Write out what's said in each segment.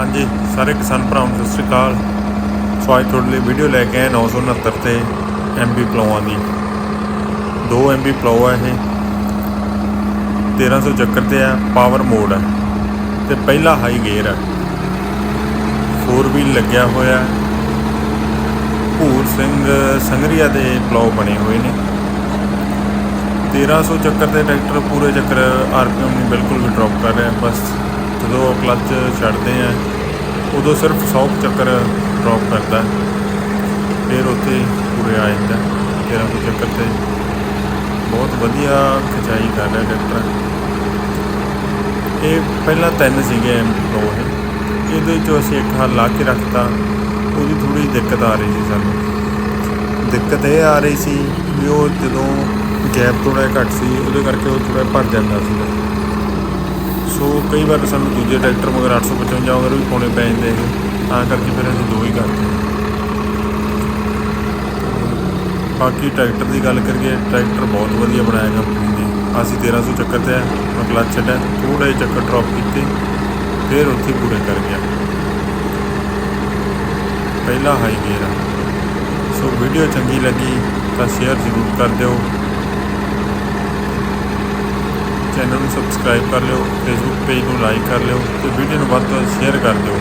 ਹਾਂਜੀ, ਸਾਰੇ ਕਿਸਾਨ ਭਰਾਵਾਂ ਨੂੰ ਸਤਿ ਸ਼੍ਰੀ ਅਕਾਲ। ਸੋ ਅੱਜ ਤੁਹਾਡੇ ਲਈ ਵੀਡੀਓ ਲੈ ਕੇ ਆਏ 969 ਤੇ ਐਮਬੀ ਪਲਾਵਾਂ ਦੀ। 2 ਐਮਬੀ ਪਲਾਉ ਹੈ ਇਹ। 1300 ਚੱਕਰ ਤੇ ਆ ਪਾਵਰ ਮੋਡ ਹੈ ਤੇ ਪਹਿਲਾ ਹਾਈ ਗੇਅਰ ਹੈ 4 ਵੀਲ ਲੱਗਿਆ ਹੋਇਆ। ਭੂਰ ਸਿੰਘ, ਸੰਗਰੀਆ ਦੇ ਪਲਾਉ ਬਣੇ ਹੋਏ ਨੇ। 1300 ਚੱਕਰ ਤੇ ਟਰੈਕਟਰ, ਪੂਰੇ ਚੱਕਰ ਆਰਪੀਐਮ ਨੂੰ ਬਿਲਕੁਲ ਵੀ ਡ੍ਰੌਪ ਕਰ ਰਿਹਾ, ਬਸ। ਜਦੋਂ ਕਲੱਚ ਛੱਡਦੇ ਆ, ਉਦੋਂ ਸਿਰਫ 100 ਕੁ ਚੱਕਰ ਡ੍ਰੌਪ ਕਰਦਾ ਫਿਰ ਉੱਥੇ ਪੂਰੇ ਆ ਜਾਂਦਾ 1300 ਚੱਕਰ ਤੇ। ਬਹੁਤ ਵਧੀਆ ਖਿਚਾਈ ਕਰ ਰਿਹਾ ਟਰੈਕਟਰ ਇਹ ਪਹਿਲਾਂ ਤਿੰਨ ਸੀਗੇ ਐਮਪੀ ਇਹ। ਇਹਦੇ ਚੋਂ ਅਸੀਂ ਇੱਕ ਹੱਲ ਲਾ ਕੇ ਰੱਖਤਾ, ਉਹਦੀ ਥੋੜੀ ਦਿੱਕਤ ਆ ਰਹੀ ਸੀ ਸਾਨੂੰ। ਦਿੱਕਤ ਇਹ ਆ ਰਹੀ ਸੀ ਵੀ ਉਹ ਜਦੋਂ ਗੈਪ ਥੋੜਾ ਜਿਹਾ ਘੱਟ ਸੀ, ਉਹਦੇ ਕਰਕੇ ਉਹ ਥੋੜਾ ਭਰ ਜਾਂਦਾ ਸੀ ਕਈ ਵਾਰ ਸਾਨੂੰ ਦੂਜੇ ਟਰੈਕਟਰ ਮਗਰ 855 ਵਗੈਰਾ ਵੀ ਪਾਉਣੇ ਪੈ ਜਾਂਦੇ ਨੇ ਤਾਂ ਕਰਕੇ ਫਿਰ ਅਸੀਂ ਦੋ ਹੀ ਕਰਦੇ ਬਾਕੀ ਟਰੈਕਟਰ ਦੀ ਗੱਲ ਕਰੀਏ, ਟਰੈਕਟਰ ਬਹੁਤ ਵਧੀਆ ਬਣਾਇਆ ਕੰਪਨੀ ਨੇ। ਅਸੀਂ 1300 ਚੱਕਰ ਤੇ ਆ ਕਲੱਚ ਛੱਡਿਆ ਥੋੜੇ ਚੱਕਰ ਡ੍ਰੌਪ ਕੀਤੇ, ਫਿਰ ਉੱਥੇ ਪੂਰੇ ਕਰ ਗਿਆ। ਪਹਿਲਾ ਹਾਈ ਗੇਅਰ ਆ। ਸੋ ਵੀਡੀਓ ਚੰਗੀ ਲੱਗੀ ਤਾਂ ਸ਼ੇਅਰ ਜ਼ਰੂਰ ਕਰ ਦਿਓ। ਚੈਨਲ ਨੂੰ ਸਬਸਕ੍ਰਾਈਬ ਕਰ ਲਿਓ ਫੇਸਬੁੱਕ ਪੇਜ ਨੂੰ ਲਾਈਕ ਕਰ ਲਿਓ ਤੇ ਵੀਡੀਓ ਨੂੰ ਵੱਧ ਤੋਂ ਵੱਧ ਸ਼ੇਅਰ ਕਰ ਦਿਓ।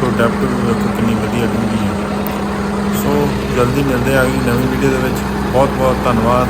ਸੋ ਡੈਪਟ ਵੀ ਵੇਖੋ ਕਿੰਨੀ ਵਧੀਆ ਡੂੰਘੀ ਹੈ। ਸੋ ਜਲਦੀ ਮਿਲਦੇ ਆ ਅਗਲੀ ਨਵੀਂ ਵੀਡੀਓ ਦੇ ਵਿੱਚ। ਬਹੁਤ ਬਹੁਤ ਧੰਨਵਾਦ।